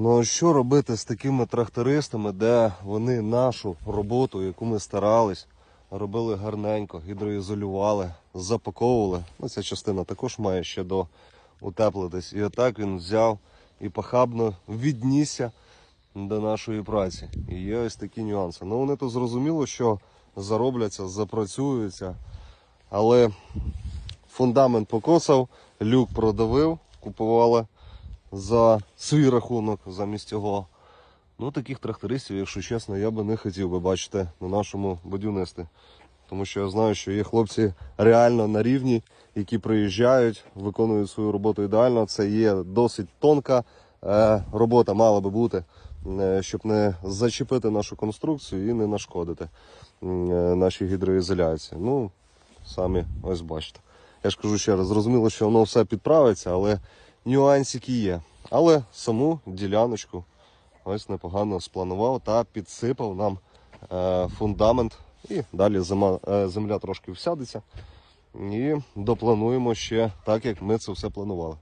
Ну а що робити з такими трактористами, де вони нашу роботу, яку ми старались, робили гарненько, гідроізолювали, запаковували. Ну, ця частина також має ще до утеплитись. І отак він взяв і похабно віднісся до нашої праці. І є ось такі нюанси. Ну вони то зрозуміло, що заробляться, запрацюються, але фундамент покосав, люк продавив, купували за свій рахунок замість його. Ну, таких трактористів, якщо чесно, я би не хотів би бачити на нашому будівництві. Тому що я знаю, що є хлопці реально на рівні, які приїжджають, виконують свою роботу ідеально. Це є досить тонка е, робота, мала би бути, е, щоб не зачепити нашу конструкцію і не нашкодити е, нашій гідроізоляції. Ну, самі ось бачите. Я ж кажу ще раз, зрозуміло, що воно все підправиться, але нюансики є. Але саму діляночку ось непогано спланував та підсипав нам е, фундамент. І далі зима, е, земля трошки всядеться. І доплануємо ще так, як ми це все планували.